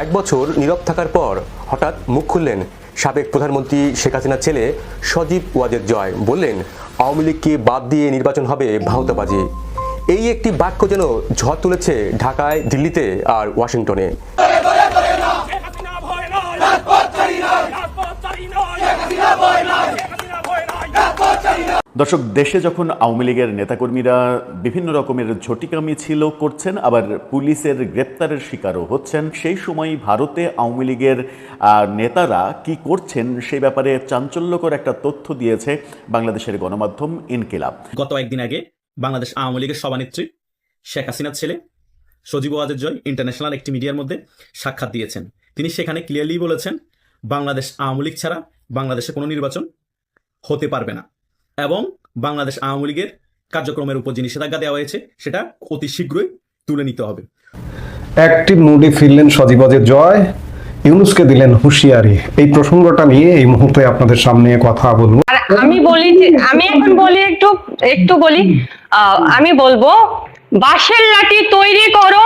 এক বছর নীরব থাকার পর হঠাৎ মুখ খুললেন সাবেক প্রধানমন্ত্রী শেখ হাসিনার ছেলে সজীব ওয়াজেদ জয়। বললেন, আওয়ামী লীগকে বাদ দিয়ে নির্বাচন হবে ভাঁওতাবাজি? এই একটি বাক্য যেন ঝড় তুলেছে ঢাকায়, দিল্লিতে আর ওয়াশিংটনে। দর্শক, দেশে যখন আওয়ামী লীগের নেতাকর্মীরা বিভিন্ন রকমের ঝটিকা মিছিল করছেন, আবার পুলিশের গ্রেপ্তারের শিকারও হচ্ছেন, সেই সময় ভারতে আওয়ামী লীগের নেতারা কি করছেন সেই ব্যাপারে চাঞ্চল্যকর একটা তথ্য দিয়েছে বাংলাদেশের গণমাধ্যম ইনকিলাব। গত একদিন আগে বাংলাদেশ আওয়ামী লীগের সভানেত্রী শেখ হাসিনার ছেলে সজীব ওয়াজেদ জয় ইন্টারন্যাশনাল একটি মিডিয়ার মধ্যে সাক্ষাৎ দিয়েছেন। তিনি সেখানে ক্লিয়ারলি বলেছেন, বাংলাদেশ আওয়ামী লীগ ছাড়া বাংলাদেশে কোনো নির্বাচন হতে পারবে না। এবং বাংলাদেশ আওয়ামী লীগের কার্যক্রমের উপর যে নিষেধাজ্ঞা দেওয়া হয়েছে সেটা অতি শীঘ্রই তুলে নিতে হবে। অ্যাক্টিভ মুডে ফিরলেন সজীবজের জয় ইউনুসকে দিলেন হুঁশিয়ারি। এই প্রসঙ্গটা নিয়ে এই মুহূর্তে আপনাদের সামনে কথা বলব। আমি বলি যে আমি এখন বলি একটু একটু বলি আহ, আমি বলব বাঁশের লাঠি তৈরি করো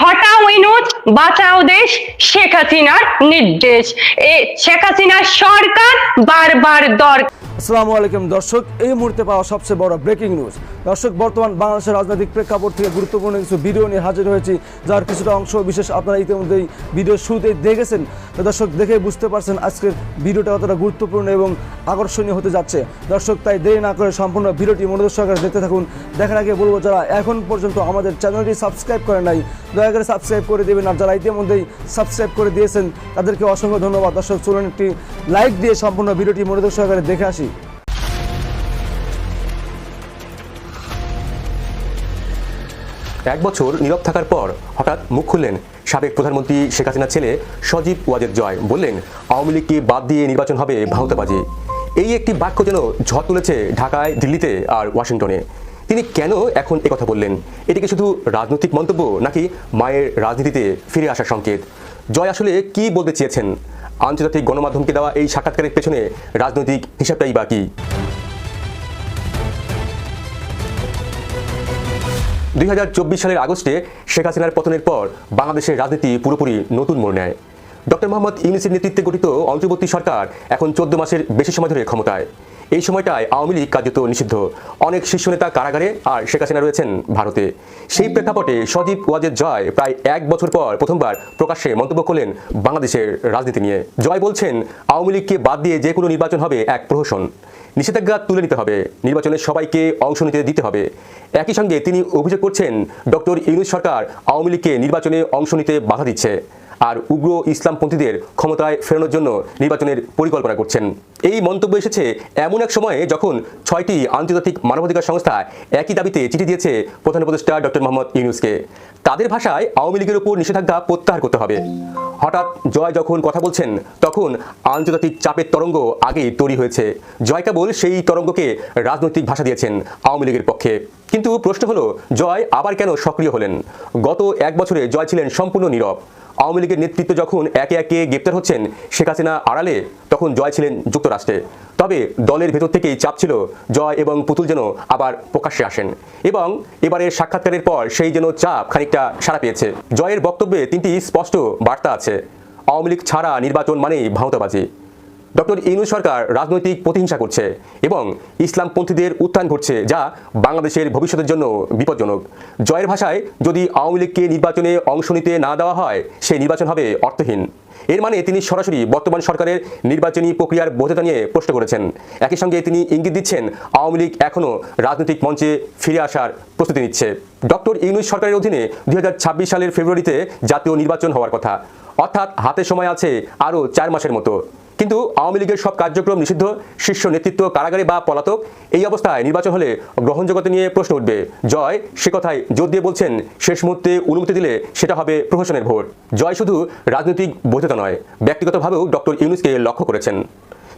হটাও ইনুস বাঁচাও দেশ শেখ হাসিনার নির্দেশ। এ শেখ হাসিনার সরকার বারবার দরকার আসসালামু আলাইকুম দর্শক এই মুহূর্তে পাওয়া সবচেয়ে বড় ব্রেকিং নিউজ দর্শক, বর্তমান বাংলাদেশের রাজনৈতিক প্রেক্ষাপট থেকে গুরুত্বপূর্ণ কিছু ভিডিও নিয়ে হাজির হয়েছি, যার কিছুটা অংশ বিশেষ আপনারা ইতিমধ্যেই ভিডিও শুরুতেই দেখেছেন। দর্শক, দেখে বুঝতে পারছেন আজকের ভিডিওটা কতটা গুরুত্বপূর্ণ এবং আকর্ষণীয় হতে যাচ্ছে। দর্শক, তাই দেরি না করে সম্পূর্ণ ভিডিওটি মনোযোগ সহকারে দেখতে থাকুন। দেখার আগে বলব, যারা এখন পর্যন্ত আমাদের চ্যানেলটি সাবস্ক্রাইব করে নাই, দয়া করে সাবস্ক্রাইব করে দেবেন। আর যারা ইতিমধ্যেই সাবস্ক্রাইব করে দিয়েছেন, তাদেরকে অসংখ্য ধন্যবাদ। দর্শক, চলুন একটি লাইক দিয়ে সম্পূর্ণ ভিডিওটি মনোযোগ সহকারে দেখে আসি। এক বছর নীরব থাকার পর হঠাৎ মুখ খুললেন সাবেক প্রধানমন্ত্রী শেখ হাসিনার ছেলে সজীব ওয়াজেদ জয়। বললেন, আওয়ামী লীগকে বাদ দিয়ে নির্বাচন হবে ভাঁওতাবাজি? এই একটি বাক্য যেন ঝড় তুলেছে ঢাকায়, দিল্লিতে আর ওয়াশিংটনে। তিনি কেন এখন কথা বললেন? এটি কি শুধু রাজনৈতিক মন্তব্য নাকি মায়ের রাজনীতিতে ফিরে আসার সংকেত? জয় আসলে কি বলতে চেয়েছেন? আন্তর্জাতিক গণমাধ্যমকে দেওয়া এই সাক্ষাৎকারের পেছনে রাজনৈতিক হিসাবটাই বা দুই হাজার চব্বিশ সালের আগস্টে শেখ হাসিনার পতনের পর বাংলাদেশের রাজনীতি পুরোপুরি নতুন মোড় নেয়। ডক্টর মোহাম্মদ ইউনিসের নেতৃত্বে গঠিত অন্তর্বর্তী সরকার এখন চোদ্দ মাসের বেশি সময় ধরে ক্ষমতায়। এই সময়টায় আওয়ামী লীগ কার্যত নিষিদ্ধ। অনেক শীর্ষ নেতা কারাগারে আর শেখ হাসিনা রয়েছেন ভারতে। সেই প্রেক্ষাপটে সজীব ওয়াজেদ জয় প্রায় এক বছর পর প্রথমবার প্রকাশ্যে মন্তব্য করলেন বাংলাদেশের রাজনীতি নিয়ে। জয় বলছেন, আওয়ামী লীগকে বাদ দিয়ে যে কোনো নির্বাচন হবে এক প্রহসন। নিষেধাজ্ঞা তুলে নিতে হবে। নির্বাচনে সবাইকে অংশ নিতে দিতে হবে। একই সঙ্গে তিনি অভিযোগ করছেন, ডক্টর ইউনুস সরকার আওয়ামী লীগকে নির্বাচনে অংশ নিতে বাধা দিচ্ছে আর উগ্র ইসলামপন্থীদের ক্ষমতায় ফেরানোর জন্য নির্বাচনের পরিকল্পনা করছেন। এই মন্তব্য এসেছে এমন এক সময়ে যখন ছয়টি আন্তর্জাতিক মানবাধিকার সংস্থা একই দাবিতে চিঠি দিয়েছে প্রধান উপদেষ্টা ডক্টর মোহাম্মদ ইউনুসকে। তাদের ভাষায় আওয়ামী লীগের উপর নিষেধাজ্ঞা প্রত্যাহার করতে হবে। হঠাৎ জয় যখন কথা বলছেন, তখন আন্তর্জাতিক চাপের তরঙ্গ আগেই তৈরি হয়েছে। জয় কেবল সেই তরঙ্গকে রাজনৈতিক ভাষা দিয়েছেন আওয়ামী লীগের পক্ষে। কিন্তু প্রশ্ন হলো, জয় আবার কেন সক্রিয় হলেন? গত এক বছরে জয় ছিলেন সম্পূর্ণ নীরব। আওয়ামী লীগের নেতৃত্ব যখন একে একে গ্রেপ্তার হচ্ছেন, শেখ হাসিনা আড়ালে তখন জয় ছিলেন যুক্তরাষ্ট্রে। তবে দলের ভেতর থেকেই চাপ ছিল জয় এবং পুতুল যেন আবার প্রকাশ্যে আসেন এবং এবারের সাক্ষাৎকারের পর সেই যেন চাপ খানিকটা সারা পেয়েছে। জয়ের বক্তব্যে তিনটি স্পষ্ট বার্তা আছে। আওয়ামী লীগ ছাড়া নির্বাচন মানেই ভাঁওতাবাজি ডক্টর ইউনুস সরকার রাজনৈতিক প্রতিহিংসা করছে এবং ইসলামপন্থীদের উত্থান ঘটছে যা বাংলাদেশের ভবিষ্যতের জন্য বিপজ্জনক। জয়ের ভাষায় যদি আওয়ামী লীগকে নির্বাচনে অংশ নিতে না দেওয়া হয় সেই নির্বাচন হবে অর্থহীন। এর মানে তিনি সরাসরি বর্তমান সরকারের নির্বাচনী প্রক্রিয়ার বৈধতা নিয়ে প্রশ্ন করেছেন। একই সঙ্গে তিনি ইঙ্গিত দিচ্ছেন, আওয়ামী লীগ এখনও রাজনৈতিক মঞ্চে ফিরে আসার প্রস্তুতি নিচ্ছে। ডক্টর ইউনুস সরকারের অধীনে দুই হাজার ছাব্বিশ সালের ফেব্রুয়ারিতে জাতীয় নির্বাচন হওয়ার কথা। অর্থাৎ হাতে সময় আছে আরও চার মাসের মতো। কিন্তু আওয়ামী লীগের সব কার্যক্রম নিষিদ্ধ, শীর্ষ নেতৃত্ব, কারাগারে বা পলাতক, এই অবস্থায় নির্বাচন হলে গ্রহণযোগ্যতা নিয়ে প্রশ্ন উঠবে। জয়, সে কথায় জোর দিয়ে বলছেন, শেষ মুহূর্তে অনুমতি দিলে সেটা হবে প্রহসনের ভোট। জয় শুধু রাজনৈতিক বৈধতা নয়, ব্যক্তিগতভাবেও ডক্টর ইউনুসকে লক্ষ্য করেছেন।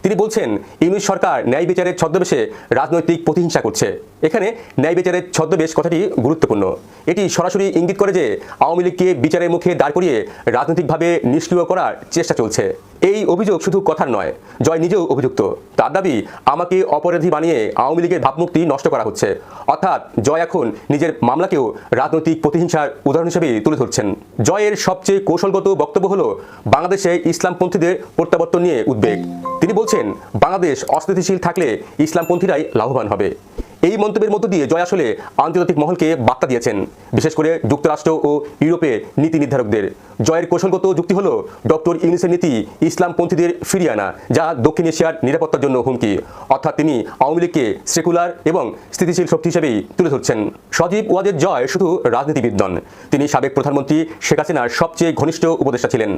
তিনি বলছেন, ইউনুস সরকার ন্যায় বিচারের ছদ্মবেশে রাজনৈতিক প্রতিহিংসা করছে। এখানে ন্যায় বিচারের ছদ্মবেশ কথাটি গুরুত্বপূর্ণ। এটি সরাসরি ইঙ্গিত করে যে আওয়ামী লীগকে বিচারের মুখে দাঁড় করিয়ে রাজনৈতিকভাবে নিষ্ক্রিয় করার চেষ্টা চলছে। এই অভিযোগ শুধু কথার নয়, জয় নিজেও অভিযুক্ত। তার দাবি, আমাকে অপরাধী বানিয়ে আওয়ামী লীগের ভাবমূর্তি নষ্ট করা হচ্ছে। অর্থাৎ জয় এখন নিজের মামলাকেও রাজনৈতিক প্রতিহিংসার উদাহরণ হিসেবে তুলে ধরছেন। জয়ের সবচেয়ে কৌশলগত বক্তব্য হলো বাংলাদেশে ইসলামপন্থীদের প্রত্যাবর্তন নিয়ে উদ্বেগ। তিনি বলছেন, বাংলাদেশ অস্থিতিশীল থাকলে ইসলামপন্থীরাই লাভবান হবে। এই মন্তব্যের মধ্য দিয়ে জয় আসলে আন্তর্জাতিক মহলকে বার্তা দিয়েছেন, বিশেষ করে যুক্তরাষ্ট্র ও ইউরোপে নীতি নির্ধারকদের। জয়ের কৌশলগত যুক্তি হল ডক্টর ইউনিসের নীতি, ইসলামপন্থীদের ফিরিয়ে আনা, যা দক্ষিণ এশিয়ার নিরাপত্তার জন্য হুমকি। অর্থাৎ তিনি আওয়ামী লীগকে সেকুলার এবং স্থিতিশীল শক্তি হিসেবেই তুলে ধরছেন। সজীব ওয়াজের জয় শুধু রাজনীতিবিদ নন, তিনি সাবেক প্রধানমন্ত্রী শেখ হাসিনার সবচেয়ে ঘনিষ্ঠ উপদেষ্টা ছিলেন।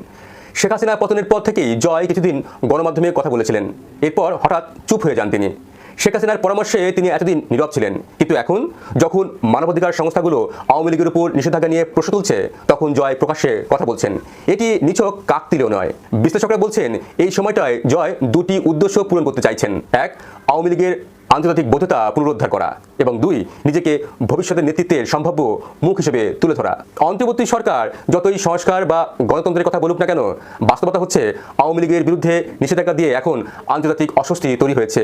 শেখ হাসিনা পতনের পর থেকেই জয় কিছুদিন গণমাধ্যমে কথা বলেছিলেন। এরপর হঠাৎ চুপ হয়ে যান তিনি। শেখ হাসিনার পরামর্শে তিনি এতদিন নীরব ছিলেন। কিন্তু এখন যখন মানবাধিকার সংস্থাগুলো আওয়ামী লীগের উপর নিষেধাজ্ঞা নিয়ে প্রশ্ন তুলছে, তখন জয় প্রকাশ্যে কথা বলছেন। এটি নিছক কাকতিলেও নয়। বিশ্লেষকরা বলছেন, এই সময়টায় জয় দুটি উদ্দেশ্য পূরণ করতে চাইছেন। এক, আওয়ামী লীগের আন্তর্জাতিক বৈধতা পুনরুদ্ধার করা এবং দুই, নিজেকে ভবিষ্যতের নেতৃত্বের সম্ভাব্য মুখ হিসেবে তুলে ধরা। অন্তর্বর্তী সরকার যতই সংস্কার বা গণতন্ত্রের কথা বলুক না কেন, বাস্তবতা হচ্ছে আওয়ামী লীগের বিরুদ্ধে নিষেধাজ্ঞা দিয়ে এখন আন্তর্জাতিক অস্বস্তি তৈরি হয়েছে।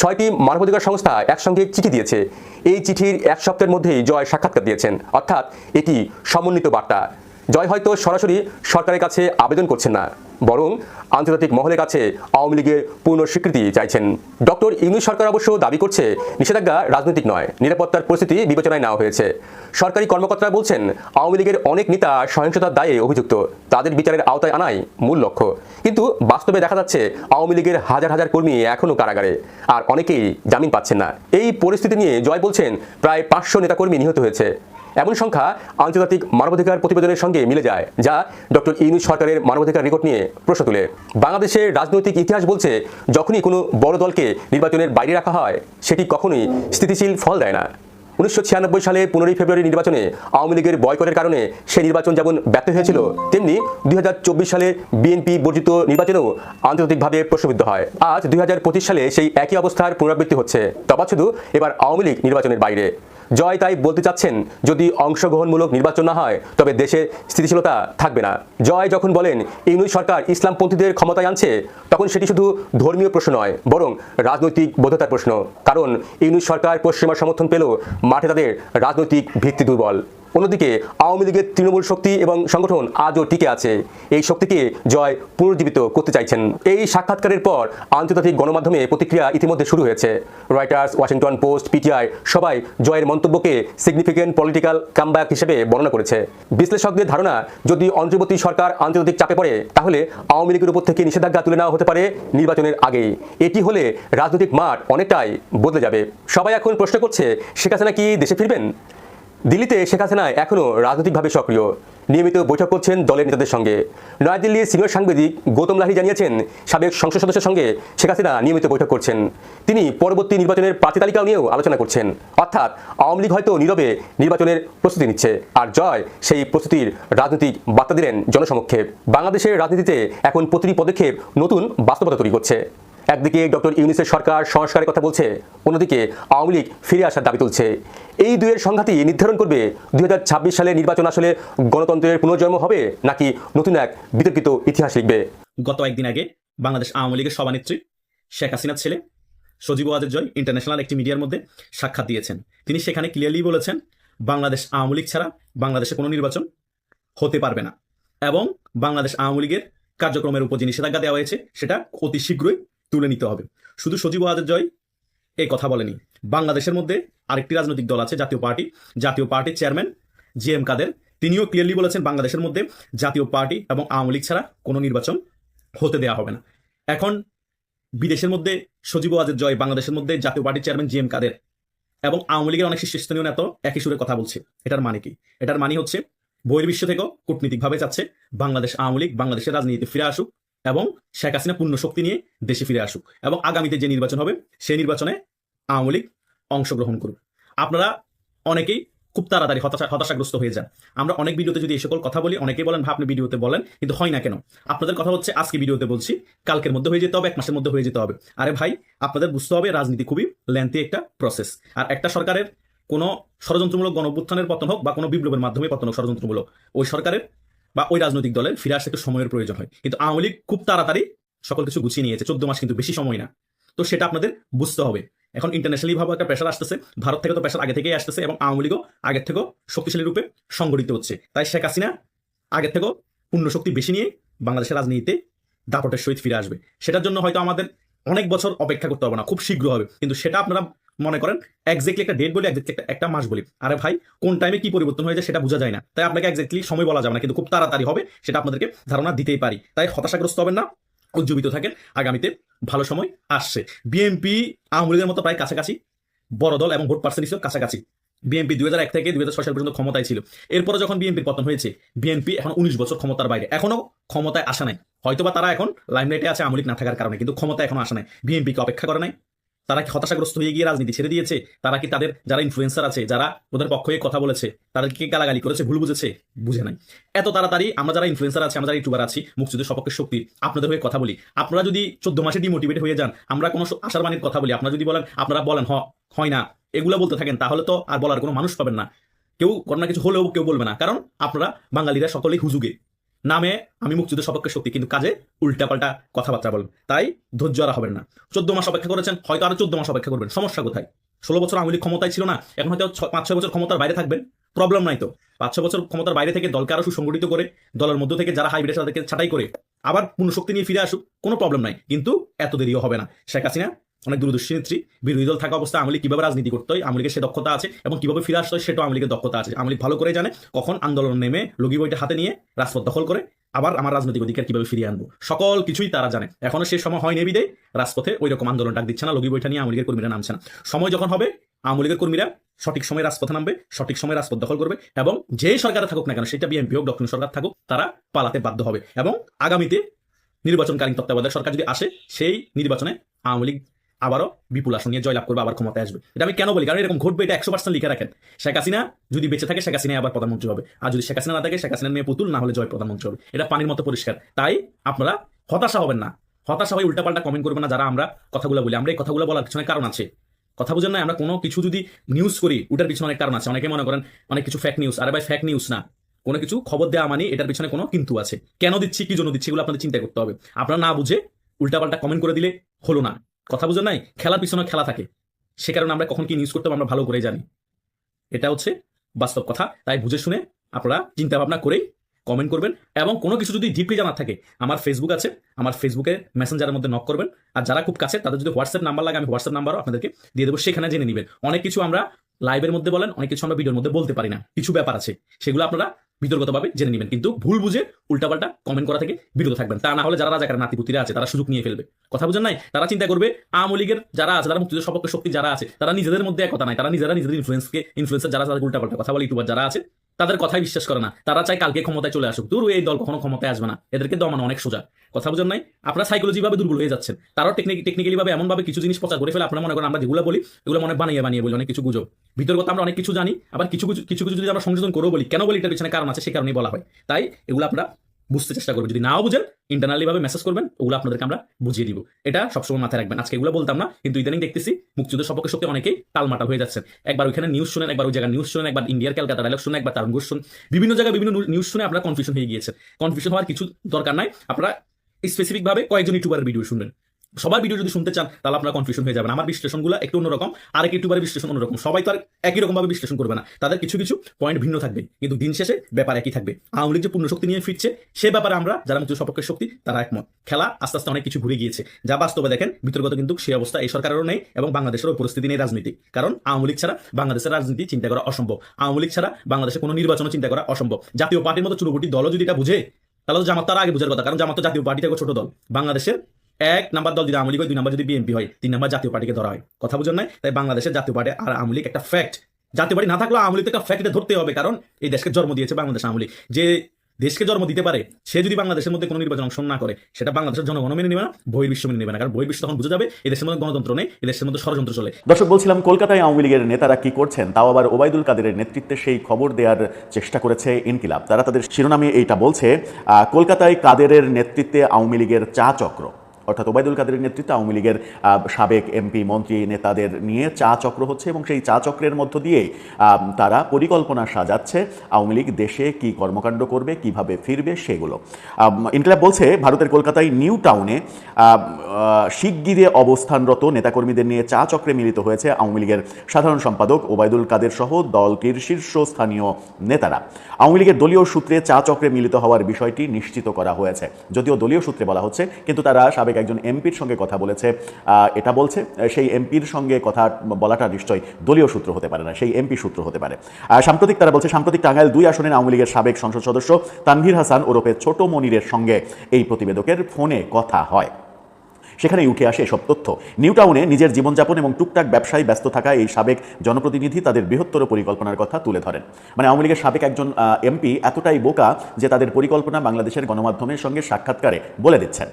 ছয়টি মানবাধিকার সংস্থা একসঙ্গে চিঠি দিয়েছে। এই চিঠির এক সপ্তাহের মধ্যেই জয় সাক্ষাৎকার দিয়েছেন। অর্থাৎ এটি সমন্বিত বার্তা। জয় হয়তো সরাসরি সরকারের কাছে আবেদন করছেন না। বরং আন্তর্জাতিক মহলের কাছে আওয়ামী লীগের পূর্ণ স্বীকৃতি চাইছেন। ডক্টর ইউনুস সরকার অবশ্য দাবি করছে, নিষেধাজ্ঞা রাজনৈতিক নয়, নিরাপত্তার পরিস্থিতি বিবেচনায় নেওয়া হয়েছে। সরকারি কর্মকর্তারা বলছেন, আওয়ামী লীগের অনেক নেতা সহিংসতার দায়ে অভিযুক্ত, তাদের বিচারের আওতায় আনাই মূল লক্ষ্য। কিন্তু বাস্তবে দেখা যাচ্ছে, আওয়ামী লীগের হাজার হাজার কর্মী এখনও কারাগারে, আর অনেকেই জামিন পাচ্ছেন না। এই পরিস্থিতি নিয়ে জয় বলছেন, প্রায় পাঁচশো নেতাকর্মী নিহত হয়েছে। এমন সংখ্যা আন্তর্জাতিক মানবাধিকার প্রতিবেদনের সঙ্গে মিলে যায়, যা ডক্টর ইউনুস সরকারের মানবাধিকার রেকর্ড নিয়ে প্রশ্ন তুলে। বাংলাদেশের রাজনৈতিক ইতিহাস বলছে, যখনই কোনো বড় দলকে নির্বাচনের বাইরে রাখা হয়, সেটি কখনোই স্থিতিশীল ফল দেয় না। উনিশশো ছিয়ানব্বই সালে পনেরোই ফেব্রুয়ারি নির্বাচনে আওয়ামী লীগের বয়কটের কারণে সেই নির্বাচন যেমন ব্যর্থ হয়েছিল, তেমনি দুই হাজার চব্বিশ সালে বিএনপি বর্জিত নির্বাচনেও আন্তর্জাতিকভাবে প্রশ্নবিদ্ধ হয়। আজ দুই হাজার পঁচিশ সালে সেই একই অবস্থার পুনরাবৃত্তি হচ্ছে। তবা শুধু এবার আওয়ামী লীগ নির্বাচনের বাইরে। জয় তাই বলতে চাচ্ছেন, যদি অংশগ্রহণমূলক নির্বাচন না হয়, তবে দেশে স্থিতিশীলতা থাকবে না। জয় যখন বলেন ইউনুস সরকার ইসলামপন্থীদের ক্ষমতায় আনছে, তখন সেটি শুধু ধর্মীয় প্রশ্ন নয়, বরং রাজনৈতিক বোধতার প্রশ্ন। কারণ ইউনুস সরকার পশ্চিমা সমর্থন পেলেও মাঠে তাদের রাজনৈতিক ভিত্তি দুর্বল। অন্যদিকে আওয়ামী লীগের তৃণমূল শক্তি এবং সংগঠন আজও টিকে আছে। এই শক্তিকে জয় পুনর্জীবিত করতে চাইছেন। এই সাক্ষাৎকারের পর আন্তর্জাতিক গণমাধ্যমে প্রতিক্রিয়া ইতিমধ্যে শুরু হয়েছে। রয়টার্স ওয়াশিংটন পোস্ট পিটিআই সবাই জয়ের মন্তব্যকে সিগনিফিকেন্ট পলিটিক্যাল কামব্যাক হিসেবে বর্ণনা করেছে। বিশ্লেষকদের ধারণা, যদি অন্তর্বর্তী সরকার আন্তর্জাতিক চাপে পড়ে, তাহলে আওয়ামী লীগের উপর থেকে নিষেধাজ্ঞা তুলে নেওয়া হতে পারে নির্বাচনের আগেই এটি হলে রাজনৈতিক মাঠ অনেকটাই বদলে যাবে। সবাই এখন প্রশ্ন করছে, শেখ হাসিনা কি দেশে ফিরবেন? দিল্লিতে শেখ হাসিনা এখনও রাজনৈতিকভাবে সক্রিয়। নিয়মিত বৈঠক করছেন দলের নেতাদের সঙ্গে। নয়াদিল্লির সিনিয়র সাংবাদিক গৌতম লাহি জানিয়েছেন, সাবেক সংসদ সদস্যের সঙ্গে শেখ হাসিনা নিয়মিত বৈঠক করছেন। তিনি পরবর্তী নির্বাচনের প্রার্থী তালিকাও নিয়েও আলোচনা করছেন। অর্থাৎ আওয়ামী লীগ হয়তো নীরবে নির্বাচনের প্রস্তুতি নিচ্ছে। আর জয় সেই প্রস্তুতির রাজনৈতিক বার্তা দিলেন জনসমক্ষে। বাংলাদেশের রাজনীতিতে এখন প্রতিটি পদক্ষেপ নতুন বাস্তবতা তৈরি করছে। একদিকে ডক্টর ইউনিসের সরকার সংস্কারের কথা বলছে, অন্যদিকে আওয়ামী লীগ ফিরে আসার দাবি তুলছে। এই দুয়ের সংঘাতই নির্ধারণ করবে দুই হাজার ছাব্বিশ সালে নির্বাচন আসলে গণতন্ত্রের পুনর্জন্ম হবে নাকি নতুন এক বিতর্কিত ইতিহাস লিখবে? গত একদিন আগে বাংলাদেশ আওয়ামী লীগের সভানেত্রী শেখ হাসিনার ছেলে সজীব ওয়াজের জয় ইন্টারন্যাশনাল একটি মিডিয়ার মধ্যে সাক্ষাৎ দিয়েছেন। তিনি সেখানে ক্লিয়ারলি বলেছেন, বাংলাদেশ আওয়ামী লীগ ছাড়া বাংলাদেশে কোনো নির্বাচন হতে পারবে না। এবং বাংলাদেশ আওয়ামী লীগের কার্যক্রমের উপর যে নিষেধাজ্ঞা দেওয়া হয়েছে, সেটা অতি শীঘ্রই তুলে নিতে হবে। শুধু সজীব জয় এই কথা বলেনি। বাংলাদেশের মধ্যে আরেকটি রাজনৈতিক দল আছে, জাতীয় পার্টি। জাতীয় পার্টির চেয়ারম্যান জি এম কাদের। তিনিও ক্লিয়ারলি বলেছেন বাংলাদেশের মধ্যে জাতীয় পার্টি এবং আওয়ামী লীগ ছাড়া কোনো নির্বাচন হতে দেওয়া হবে না। এখন বিদেশের মধ্যে সজীব ওয়াজের জয়, বাংলাদেশের মধ্যে জাতীয় পার্টির চেয়ারম্যান জি এম কাদের এবং আওয়ামী লীগের অনেক শীর্ষস্থানীয় নেতা একই সুরে কথা বলছে। এটার মানে কি? এটার মানে হচ্ছে বহির্বিশ্ব থেকেও কূটনীতিকভাবে চাচ্ছে বাংলাদেশ আওয়ামী লীগ, বাংলাদেশের রাজনীতিতে ফিরে আসুক। এবং শেখ হাসিনা পূর্ণ শক্তি নিয়ে দেশে ফিরে আসুক এবং আগামীতে যে নির্বাচন হবে সেই নির্বাচনে আওয়ামী লীগ অংশগ্রহণ করুক। আপনারা অনেকেই খুব তাড়াতাড়ি হতাশা, হতাশাগ্রস্ত হয়ে যান। আমরা অনেক ভিডিওতে যদি এই সকল কথা বলি, অনেকেই বলেন, ভাই, আপনি ভিডিওতে বলেন। কিন্তু হয় না কেন? আপনাদের কথা হচ্ছে, আজকে ভিডিওতে বলছি, কালকের মধ্যে হয়ে যেতে হবে, এক মাসের মধ্যে হয়ে যেতে হবে। আরে ভাই, আপনাদের বুঝতে হবে, রাজনীতি খুবই লেন্থি একটা প্রসেস আর একটা সরকারের কোনো ষড়যন্ত্রমূলক গণ অভ্যুত্থানের পতন হোক বা কোনো বিপ্লবের মাধ্যমে পতন হোক, ষড়যন্ত্রমূলক, ওই সরকারের বা ওই রাজনৈতিক দলের ফিরে আসতে একটু সময়ের প্রয়োজন হয়। কিন্তু আওয়ামী লীগ খুব তাড়াতাড়ি সকল কিছু গুছিয়ে নিয়েছে। চোদ্দ মাস কিন্তু বেশি সময় না। তো সেটা আপনাদের বুঝতে হবে। এখন ইন্টারন্যাশনালি ভাবে একটা প্রেশার আসতেছে। ভারত থেকে তো প্রেশার আগে থেকেই আসতেছে এবং আওয়ামী লীগও আগের থেকেও শক্তিশালী রূপে সংগঠিত হচ্ছে। তাই শেখ হাসিনা আগের থেকেও পূর্ণ শক্তি বেশি নিয়ে বাংলাদেশের রাজনীতিতে দাপটের সহিত ফিরে আসবে। সেটার জন্য হয়তো আমাদের অনেক বছর অপেক্ষা করতে হবে না। খুব শীঘ্র হবে। কিন্তু সেটা আপনারা মনে করেন একজাক্টলি একটা ডেট বলি একজাক্টলি একটা মাস বলি। আরে ভাই, কোন টাইমে কি পরিবর্তন হয়ে যায় সেটা বোঝা যায় না। তাই আপনাকে একজাক্টলি সময় বলা যাবে না, কিন্তু খুব তাড়াতাড়ি হবে সেটা আপনাদেরকে ধারণা দিতেই পারি। তাই হতাশাগ্রস্ত হবেন না, উজ্জীবিত থাকেন, আগামীতে ভালো সময় আসছে। বিএনপি আওয়ামী লীগের মতো প্রায় কাছাকাছি, বড় দল এবং ভোট পার্সেন্ট হিসেবে কাছাকাছি বিএনপি দুই হাজার এক থেকে দুই হাজার ছয় সাল পর্যন্ত ক্ষমতায় ছিল। এরপরে যখন বিএনপির পতন হয়েছে বিএনপি এখন উনিশ বছর ক্ষমতার বাইরে। এখনও ক্ষমতায় আসা নাই। হয়তোবা তারা এখন লাইমলাইটে আছে আমলিক না থাকার কারণে, কিন্তু ক্ষমতা এখন আসা নাই। বিএনপিকে অপেক্ষা করে নাই। তারা কি হতাশাগ্রস্ত হয়ে গিয়ে রাজনীতি ছেড়ে দিয়েছে? তারা কি তাদের যারা ইনফ্লুয়েন্সার আছে, যারা ওদের পক্ষ হয়ে কথা বলেছে, তাদেরকে গালাগালি করেছে, ভুল বুঝেছে? বুঝে নাই। এত তাড়াতাড়ি আমরা যারা ইনফ্লুয়েন্সার আছে, আমরা যারা ইউটিউবার আছি, মুক্তিযুদ্ধের সপক্ষে শক্তি, আপনাদের হয়ে কথা বলি। আপনারা যদি চোদ্দ মাসে ডিমোটিভেট হয়ে যান, আমরা কোনো আশার বাণীর কথা বলি। আপনারা যদি বলেন, আপনারা বলেন হয় না। এগুলো বলতে থাকেন, তাহলে তো আর বলার কোনো মানুষ পাবেন না। কেউ ঘটনা কিছু হলেও কেউ বলবে না। কারণ আপনারা বাঙালিরা সকলেই হুজুগে। নামে আমি মুক্তিযুদ্ধ সপক্ষে শক্তি, কিন্তু কাজে উল্টাপাল্টা কথাবার্তা বলেন। তাই ধৈর্য আর হবেন না। চোদ্দ মাস অপেক্ষা করেছেন, হয়তো আরও চোদ্দ মাস অপেক্ষা করবেন। সমস্যা কোথায়? ষোলো বছর আওয়ামী ক্ষমতায় ছিল না, এখন হয়তো পাঁচ, ছয় বছর ক্ষমতার বাইরে থাকবেন। প্রবলেম নাই তো। পাঁচ, ছয় বছর ক্ষমতার বাইরে থেকে দলকে আরও সুসংগঠিত করে, দলের মধ্য থেকে যারা হাইব্রিড তাদেরকে ছাঁটাই করে, আবার পূর্ণ শক্তি নিয়ে ফিরে আসুক, কোনো প্রবলেম নাই। কিন্তু এত দেরিও হবে না। শেখ হাসিনা অনেক দূরদর্শী বিরোধী দল থাকা অবস্থায় আমলি কীভাবে রাজনীতি করতে হয় আমলিকে সে দক্ষতা আছে এবং কীভাবে ফিরে আসতে হয়, সেটাও আমলিকে দক্ষতা আছে। আমলি ভালো করে জানে কখন আন্দোলন নেমে লগি বইটা হাতে নিয়ে রাজপথ দখল করে, আবার আমার রাজনৈতিক অধিকার কীভাবে ফিরিয়ে আনব। সকল কিছুই তারা জানে। এখনও সে সময় হয়নি বিদে রাজপথে ওই রকম আন্দোলন ডাক দিচ্ছে না, লগি বইটা নিয়ে আওয়ামী কর্মীরা নামছে না। সময় যখন হবে, আওয়ামী লীগের কর্মীরা সঠিক সময় রাজপথে নামবে, সঠিক সময় রাজপথ দখল করবে এবং যেই সরকারে থাকুক না কেন, সেটা বিএনপি হোক, দক্ষিণ সরকার থাকুক, তারা পালাতে বাধ্য হবে এবং আগামীতে নির্বাচনকালীন তত্ত্বাবধায়ক সরকার যদি আসে, সেই নির্বাচনে আওয়ামী লীগ আবারও বিপুল আসন নিয়ে জয়লাভ করবে, আবার ক্ষমতায় আসবে। এটা আমি কেন বলি? কারণ এরকম ঘটবে, এটা একশো পার্সেন্ট লিখে রাখেন। শেখ হাসিনা যদি বেঁচে থাকে, শেখ হাসিনা আবার প্রধানমন্ত্রী হবে। আর যদি শেখ হাসিনা না থাকে, শেখ হাসিনার মেয়ে পুতুল, না হলে জয় প্রধানমন্ত্রী হবে। এটা পানির মতো পরিষ্কার। তাই আপনারা হতাশা হবেন না। হতাশা হয়ে উল্টাপাল্টা কমেন্ট করবেন না, যারা আমরা কথাগুলো বলি। আমরা এই কথাগুলো বলার পিছনে কারণ আছে। কথা বুঝেন না আমরা কোনো কিছু যদি নিউজ করি, ওটার পিছনে অনেক কারণ আছে। অনেকে মনে করেন অনেক কিছু ফ্যাক নিউজ আরে ভাই ফ্যাক নিউজ না। কোনো কিছু খবর দেওয়া মানে এটার পিছনে কোনো কিন্তু আছে। কেন দিচ্ছি, কি জন্য দিচ্ছি, এগুলো আপনাদের চিন্তা করতে হবে। আপনারা না বুঝে উল্টাপাল্টা কমেন্ট করে দিলে হলো না। কথা বুঝেন নাই? খেলার পিছনে খেলা থাকে। সে কারণে আমরা কখন কি নিউজ করতে হবে আমরা ভালো করে জানি। এটা হচ্ছে বাস্তব কথা। তাই বুঝে শুনে আপনারা চিন্তা ভাবনা করেই কমেন্ট করবেন এবং কোনো কিছু যদি ডিপলি জানার থাকে, আমার ফেসবুক আছে, আমার ফেসবুকে মেসেঞ্জারের মধ্যে নক করবেন। আর যারা খুব কাছে তাদের যদি হোয়াটসঅ্যাপ নাম্বার লাগে, আমি হোয়াটসঅ্যাপ নাম্বারও আপনাদেরকে দিয়ে দেবো, সেখানে জেনে নেবেন। অনেক কিছু আমরা লাইভের মধ্যে বলেন, অনেক কিছু আমরা ভিডিওর মধ্যে বলতে পারি না। কিছু ব্যাপার আছে, সেগুলো আপনারা বিতর্কতভাবে জেনে নেবেন। কিন্তু ভুল বুঝে উল্টাপাল্টা কমেন্ট করা থেকে বিরত থাকবেন। তা না হলে যারা রাজাকার নাতিপুতিরা আছে, তারা সুযোগ নিয়ে ফেলবে। কথা বুঝেন নাই? তারা চিন্তা করবে আওয়ামী লীগের যারা আছে, তারা মুক্তিযুদ্ধ সপক্ষে শক্তি যারা আছে, তারা নিজেদের মধ্যে একতা নাই। তারা নিজেরা নিজেদের ইনফ্লুয়েন্সকে ইনফ্লুয়েন্সার যারা তাদের উল্টাপাল্টা কথা বলে, ইউটিউবার যারা আছে তাদের কথাই বিশ্বাস করে না। তারা চায় কালকে ক্ষমতায় চলে আসুক। দূর এই দল কখনো ক্ষমতায় আসবে না। এদেরকে দমানো অনেক সোজা। কথা বুঝেন নাই? আপনারা সাইকোলজি ভাবে দুর্বল হয়ে যাচ্ছেন। তারাও টেকনিক টেকনিক্যালি ভাবে এমন ভাবে কিছু জিনিস প্রচার করে ফেলে। আপনারা মনে করেন আমরা যেগুলো বলি, এগুলো অনেক বানিয়ে বানিয়ে বলি, অনেক কিছু গুজব। ভিতর কথা আমরা অনেক কিছু জানি, আবার কিছু কিছু কিছু কিছু যদি আমরা সংযোজন করব বলি, কেন বলি এটার পিছনে কারণ আছে, সে কারণেই বলা হয়। তাই এগুলো আপনারা বুঝতে চেষ্টা করবেন। যদি নাও বুঝেন ইন্টারনালি ভাবে মেসেজ করবেন, ওগুলো আপনাদেরকে আমরা বুঝিয়ে দিব। এটা সবসময় মাথায় রাখবেন। আজকে এগুলো বলতাম না, কিন্তু ইদানিং দেখতেছি মুক্তিযুদ্ধ সপক্ষে সত্যি অনেকেই তালমাটাল হয়ে যাচ্ছেন। একবার ওইখানে নিউজ শুনেন, একবার ওই জায়গায় নিউজ শুনেন, একবার ইন্ডিয়ার ক্যালকাতা ডায়লগ শুনেন, একবার তারঙ্গুর শুন বিভিন্ন জায়গায় বিভিন্ন নিউজ শুনে আপনারা কনফিউশন হয়ে গিয়েছে কনফিউশন হওয়ার কিছু দরকার নাই। আপনারা স্পেসিফিকভাবে কয়েকজন ইউটিউবার ভিডিও শুনবেন। সবার ভিডিও যদি শুনতে চান, তাহলে আপনারা কনফিউশন হয়ে যাবেন। আমার বিশ্লেষণগুলো একটু অন্যরকম আরেক ইউটিউবারের বিশ্লেষণ অন্যরকম। সবাই তো আর একই রকম ভাবে বিশ্লেষণ করবে না। তাদের কিছু কিছু পয়েন্ট ভিন্ন থাকবে, কিন্তু দিন শেষে ব্যাপার একই থাকবে। আওয়ামী যে পূর্ণ শক্তি নিয়ে ফিরছে, সে ব্যাপারে আমরা, যারা মুক্তির সপক্ষের শক্তি, তারা একমত। খেলা আস্তে আস্তে অনেক কিছু ঘুরে গিয়েছে। যা বাস্তবে দেখেন বিতর্কত কিন্তু সেই অবস্থা এই সরকারেরও নেই এবং বাংলাদেশেরও পরিস্থিতি নেই রাজনীতি কারণ আওয়ামী লীগ ছাড়া বাংলাদেশের রাজনীতি চিন্তা করা অসম্ভব। আওয়ামী লীগ ছাড়া বাংলাদেশে কোনো নির্বাচনও চিন্তা করা অসম্ভব। জাতীয় পার্টির মতো চুরুগুটি দলও যদি এটা বুঝে, তাহলে জামাত তার আগে বুঝার কথা। কারণ জামাত জাতীয় পার্টি থেকে ছোট দল। বাংলাদেশের এক নাম্বার দল যদি আওয়ামী লীগ হয়, দুই নাম্বার যদি বিএনপি হয়, তিন নাম্বার জাতীয় পার্টিকে ধরা হয়। কথা বুঝেন নাই? তাই বাংলাদেশের জাতীয় পার্টি আর আওয়ামী লীগ একটা ফ্যাক্ট জাতীয় পার্টি না থাকলেও আওয়ামী লীগ একটা ফ্যাক্টে ধরতে হবে, কারণ এই দেশকে জন্ম দিয়েছে বাংলাদেশ আওয়ামী লীগ। যে দেশকে জন্ম দিতে পারে, সে যদি বাংলাদেশের মধ্যে কোনো নির্বাচন অংশ না করে, সেটা বাংলাদেশের জনগণ মেনে নেবে না, বহির্বিশ্ব মেনে নেবে না, কারণ বহির্বিশ্ব তখন বুঝে যাবে, এই দেশের মধ্যে গণতন্ত্র নেই, এই দেশের মধ্যে ষড়যন্ত্র চলে। দর্শক, বলছিলাম কলকাতায় আওয়ামী লীগের নেতারা কি করছেন, তাও আবার ওবায়দুল কাদেরের নেতৃত্বে সেই খবর দেওয়ার চেষ্টা করেছে ইনকিলাব। তারা তাদের শিরোনামে এইটা বলছে কলকাতায় কাদেরের নেতৃত্বে আওয়ামী লীগের চা চক্র অর্থাৎ ওবায়দুল কাদের নেতৃত্বে আওয়ামী লীগের সাবেক এমপি মন্ত্রী নেতাদের নিয়ে চা চক্র হচ্ছে এবং সেই চা চক্রের মধ্য আহ, তারা পরিকল্পনা সাজাচ্ছে আওয়ামী লীগ দেশে কি কর্মকাণ্ড করবে কীভাবে ফিরবে সেগুলো। ইনকিলাব বলছে ভারতের কলকাতায় নিউ টাউনে শিগগিরে অবস্থানরত নেতাকর্মীদের নিয়ে চা চক্রে মিলিত হয়েছে আওয়ামী লীগের সাধারণ সম্পাদক ওবায়দুল কাদের সহ দলটির শীর্ষস্থানীয় নেতারা। আওয়ামী লীগের দলীয় সূত্রে চা চক্রে মিলিত হওয়ার বিষয়টি নিশ্চিত করা হয়েছে। যদিও দলীয় সূত্রে বলা হচ্ছে কিন্তু তারা সাবেক একজন এমপির সঙ্গে কথা বলেছে। এটা বলছে, সেই এমপির সঙ্গে কথা বলাটা নিশ্চয়ই দলীয় সূত্র হতে পারে না, সেই এমপি সূত্র হতে পারে। সাম্প্রতিক তারা বলছে, সাম্প্রতিক টাঙ্গাইল দুই আসনের আওয়ামী লীগের সাবেক সংসদ সদস্য তানভীর হাসান ওরফে ছোট মনিরের সঙ্গে এই প্রতিবেদকের ফোনে কথা হয়। সেখানেই উঠে আসে এসব তথ্য। নিউ টাউনে নিজের জীবনযাপন এবং টুকটাক ব্যবসায় ব্যস্ত থাকা এই সাবেক জনপ্রতিনিধি তাদের বৃহত্তর পরিকল্পনার কথা তুলে ধরেন। মানে আওয়ামী লীগের সাবেক একজন এমপি এতটাই বোকা যে তাদের পরিকল্পনা বাংলাদেশের গণমাধ্যমের সঙ্গে সাক্ষাৎকারে বলে দিচ্ছেন।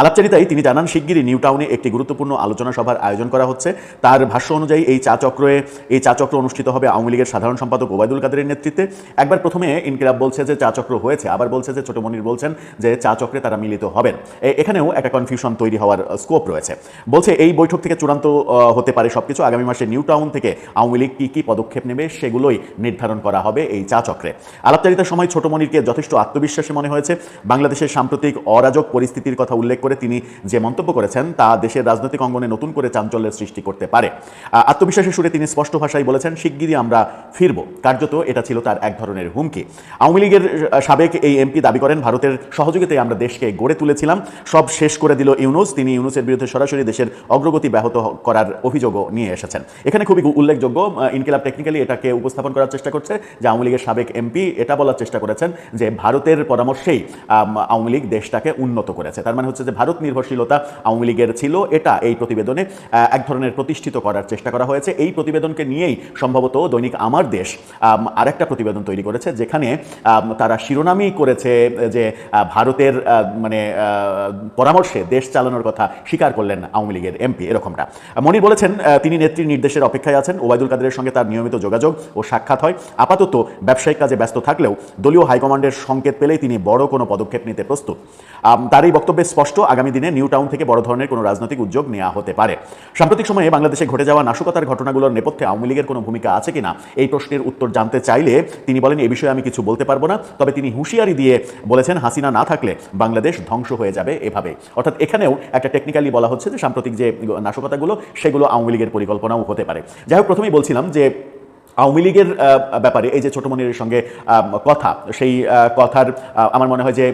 আলাপচারিতায় তিনি জানান, শিগগিরই নিউ টাউনে একটি গুরুত্বপূর্ণ আলোচনা সভার আয়োজন করা হচ্ছে। তার ভাষ্য অনুযায়ী এই চা চক্রে এই চা চক্র অনুষ্ঠিত হবে আওয়ামী লীগের সাধারণ সম্পাদক ওবায়দুল কাদেরের নেতৃত্বে। একবার প্রথমে ইনকিলাব বলছে যে চা চক্র হয়েছে, আবার বলছে যে ছোট মনির বলছেন যে চা চক্রে তারা মিলিত হবেন। এখানেও একটা কনফিউশন তৈরি হওয়ার স্কোপ রয়েছে। বলছে, এই বৈঠক থেকে চূড়ান্ত হতে পারে সবকিছু। আগামী মাসে নিউ টাউন থেকে আওয়ামী লীগ কী কী পদক্ষেপ নেবে সেগুলোই নির্ধারণ করা হবে এই চা চক্রে আলাপচারিতার সময় ছোট মনিরকে যথেষ্ট আত্মবিশ্বাসী মনে হয়েছে। বাংলাদেশের সাম্প্রতিক অরাজক পরিস্থিতির কথা উল্লেখ করে তিনি যে মন্তব্য করেছেন তা দেশের রাজনৈতিক অঙ্গনে নতুন করে চাঞ্চল্যের সৃষ্টি করতে পারে। আত্মবিশ্বাসের সুরে তিনি স্পষ্ট ভাষায় বলেছেন, শিগগিরই আমরা ফিরব। কার্যত এটা ছিল তার এক ধরনের হুমকি। আওয়ামী লীগের সাবেক এই এমপি দাবি করেন, ভারতের সহযোগিতায় আমরা দেশকে গড়ে তুলেছিলাম। সব শেষ করে দিল ইউনুস। তিনি ইউনুসের বিরুদ্ধে সরাসরি দেশের অগ্রগতি ব্যাহত করার অভিযোগও নিয়ে এসেছেন। এখানে খুবই উল্লেখযোগ্য ইনকিলাব টেকনিক্যালি এটাকে উপস্থাপন করার চেষ্টা করছে, যে আওয়ামী লীগের সাবেক এমপি এটা বলার চেষ্টা করেছেন, যে ভারতের পরামর্শেই আওয়ামী লীগ দেশটাকে উন্নত করেছে। তার মানে হচ্ছে যে ভারত নির্ভরশীলতা আওয়ামী লীগের ছিল, এটা এই প্রতিবেদনে এক ধরনের প্রতিষ্ঠিত করার চেষ্টা করা হয়েছে। এই প্রতিবেদনকে নিয়েই সম্ভবত দৈনিক আমার দেশ আরেকটা প্রতিবেদন তৈরি করেছে, যেখানে তারা শিরোনামই করেছে যে ভারতের মানে পরামর্শে দেশ চালানোর কথা স্বীকার করলেন আওয়ামী লীগের এমপি, এরকমটা। মনির বলেছেন তিনি নেত্রীর নির্দেশের অপেক্ষায় আছেন, ওবায়দুল কাদেরের সঙ্গে তার নিয়মিত যোগাযোগ ও সাক্ষাৎ হয়। আপাতত ব্যবসায়িক কাজে ব্যস্ত থাকলেও দলীয় হাইকমান্ডের সংকেত পেলেই তিনি বড় কোনো পদক্ষেপ নিতে প্রস্তুত। তার এই বক্তব্যে স্পষ্ট আগামী দিনে নিউ টাউন থেকে বড় ধরনের কোনো রাজনৈতিক উদ্যোগ নেওয়া হতে পারে। সাম্প্রতিক সময়ে বাংলাদেশে ঘটে যাওয়া নাশকতার ঘটনাগুলোর নেপথ্যে আওয়ামী লীগের কোনো ভূমিকা আছে কিনা, এই প্রশ্নের উত্তর জানতে চাইলে তিনি বলেন, এ বিষয়ে আমি কিছু বলতে পারব না। তবে তিনি হুঁশিয়ারি দিয়ে বলেছেন, হাসিনা না থাকলে বাংলাদেশ ধ্বংস হয়ে যাবে এভাবে। অর্থাৎ এখানেও একটা টেকনিক্যালি বলা হচ্ছে যে সাম্প্রতিক যে নাশকতাগুলো, সেগুলো আওয়ামী লীগের পরিকল্পনাও হতে পারে। যাই হোক, প্রথমেই বলছিলাম যে আওয়ামী লীগের ব্যাপারে, এই যে ছোট সঙ্গে কথা, সেই কথার আমার মনে হয় যে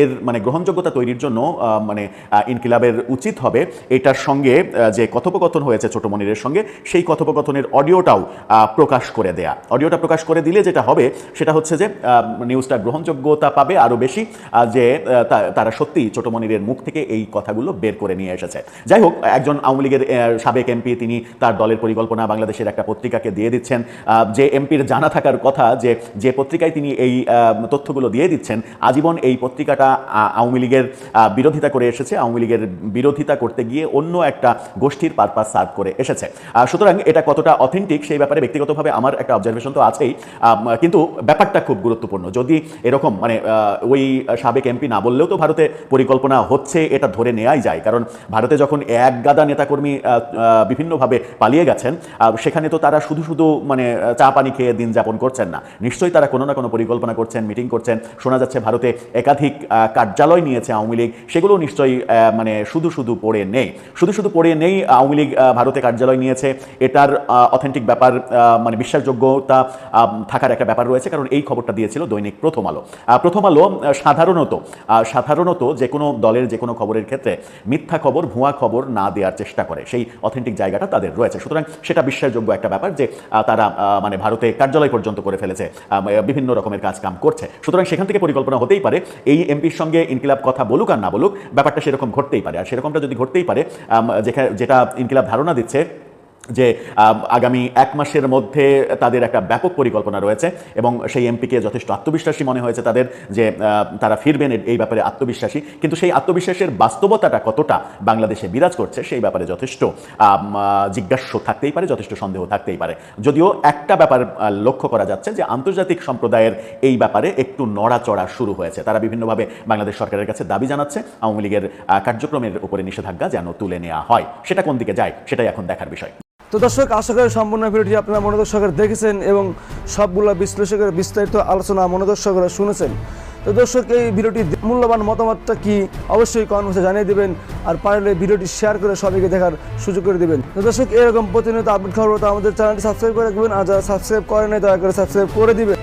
এর মানে গ্রহণযোগ্যতা তৈরির জন্য মানে ইনকিলাবের উচিত হবে। এটার সঙ্গে যে কথোপকথন হয়েছে ছোট মনিরের সঙ্গে, সেই কথোপকথনের অডিওটাও প্রকাশ করে দেয়া। অডিওটা প্রকাশ করে দিলে যেটা হবে, সেটা হচ্ছে যে নিউজটা গ্রহণযোগ্যতা পাবে আরও বেশি যে তারা সত্যি ছোট মনিরের মুখ থেকে এই কথাগুলো বের করে নিয়ে এসেছে। যাই হোক, একজন আওয়ামী লীগের সাবেক এমপি, তিনি তার দলের পরিকল্পনা বাংলাদেশের একটা পত্রিকাকে দিয়ে দিচ্ছেন। যে এমপির জানা থাকার কথা, যে যে পত্রিকায় তিনি এই তথ্যগুলো দিয়ে দিচ্ছেন, আজীবন এই পত্রিকাটা আওয়ামী লীগের বিরোধিতা করে এসেছে। আওয়ামী লীগের বিরোধিতা করতে গিয়ে অন্য একটা গোষ্ঠীর পারপাস সার্ভ করে এসেছে। সুতরাং এটা কতটা অথেন্টিক সেই ব্যাপারে ব্যক্তিগতভাবে আমার একটা অবজারভেশন তো আছেই। কিন্তু ব্যাপারটা খুব গুরুত্বপূর্ণ। যদি এরকম মানে ওই সাবেক এমপি না বললেও তো ভারতে পরিকল্পনা হচ্ছে, এটা ধরে নেওয়াই যায়। কারণ ভারতে যখন এক গাদা নেতাকর্মী বিভিন্নভাবে পালিয়ে গেছেন সেখানে তো তারা শুধু শুধু মানে আহ, চা পানি খেয়ে দিন যাপন করছেন না। নিশ্চয়ই তারা কোনো না কোনো পরিকল্পনা করছেন মিটিং করছেন। শোনা যাচ্ছে ভারতে একাধিক কার্যালয় নিয়েছে আওয়ামী লীগ। সেগুলো নিশ্চয়ই মানে শুধু শুধু পড়ে নেই। শুধু শুধু পড়ে নেই আওয়ামী লীগ ভারতে কার্যালয় নিয়েছে। এটার অথেন্টিক ব্যাপার মানে বিশ্বাসযোগ্যতা থাকার একটা ব্যাপার রয়েছে। কারণ এই খবরটা দিয়েছিল দৈনিক প্রথম আলো। প্রথম আলো সাধারণত সাধারণত যে কোনো দলের যে কোনো খবরের ক্ষেত্রে মিথ্যা খবর ভুয়া খবর না দেওয়ার চেষ্টা করে। সেই অথেন্টিক জায়গাটা তাদের রয়েছে। সুতরাং সেটা বিশ্বাসযোগ্য একটা ব্যাপার যে তারা মানে ভারতে কার্যালয় পর্যন্ত করে ফেলেছে বিভিন্ন রকমের কাজ কাম করছে। সুতরাং সেখান থেকে পরিকল্পনা হতেই পারে, এই এমপির সঙ্গে ইনকিলাব কথা বলুক আর না বলুক, ব্যাপারটা সেরকম ঘটতেই পারে। আর সেরকমটা যদি ঘটতেই পারে যেটা ইনকিলাব ধারণা দিচ্ছে যে আগামী এক মাসের মধ্যে তাদের একটা ব্যাপক পরিকল্পনা রয়েছে এবং সেই এমপিকে যথেষ্ট আত্মবিশ্বাসী মনে হয়েছে তাদের যে তারা ফিরবেন এই ব্যাপারে আত্মবিশ্বাসী। কিন্তু সেই আত্মবিশ্বাসের বাস্তবতাটা কতটা বাংলাদেশে বিরাজ করছে সেই ব্যাপারে যথেষ্ট জিজ্ঞাস্য থাকতেই পারে, যথেষ্ট সন্দেহ থাকতেই পারে। যদিও একটা ব্যাপার লক্ষ্য করা যাচ্ছে যে, আন্তর্জাতিক সম্প্রদায়ের এই ব্যাপারে একটু নড়াচড়া শুরু হয়েছে। তারা বিভিন্নভাবে বাংলাদেশ সরকারের কাছে দাবি জানাচ্ছে, আওয়ামী লীগের কার্যক্রমের উপরে নিষেধাজ্ঞা যেন তুলে নেওয়া হয়। সেটা কোন দিকে যায়, সেটাই এখন দেখার বিষয়। তো দর্শক, আশা করি সম্পূর্ণ ভিডিওটি আপনারা মনোযোগ সহকারে দেখেছেন এবং সবগুলো বিশ্লেষকের বিস্তারিত আলোচনা মনোযোগ সহকারে শুনেছেন। তো দর্শক, এই ভিডিওটি মূল্যবান মতামতটা কি অবশ্যই কমেন্টে জানিয়ে দেবেন আর পারলে ভিডিওটি শেয়ার করে সবাইকে দেখার সুযোগ করে দেবেন। তো দর্শক, এরকম প্রতিনিয়ত আপডেট খবর আমাদের চ্যানেলটি সাবস্ক্রাইব করে রাখবেন আর যারা সাবস্ক্রাইব করেন দয়া করে সাবস্ক্রাইব করে দিবেন।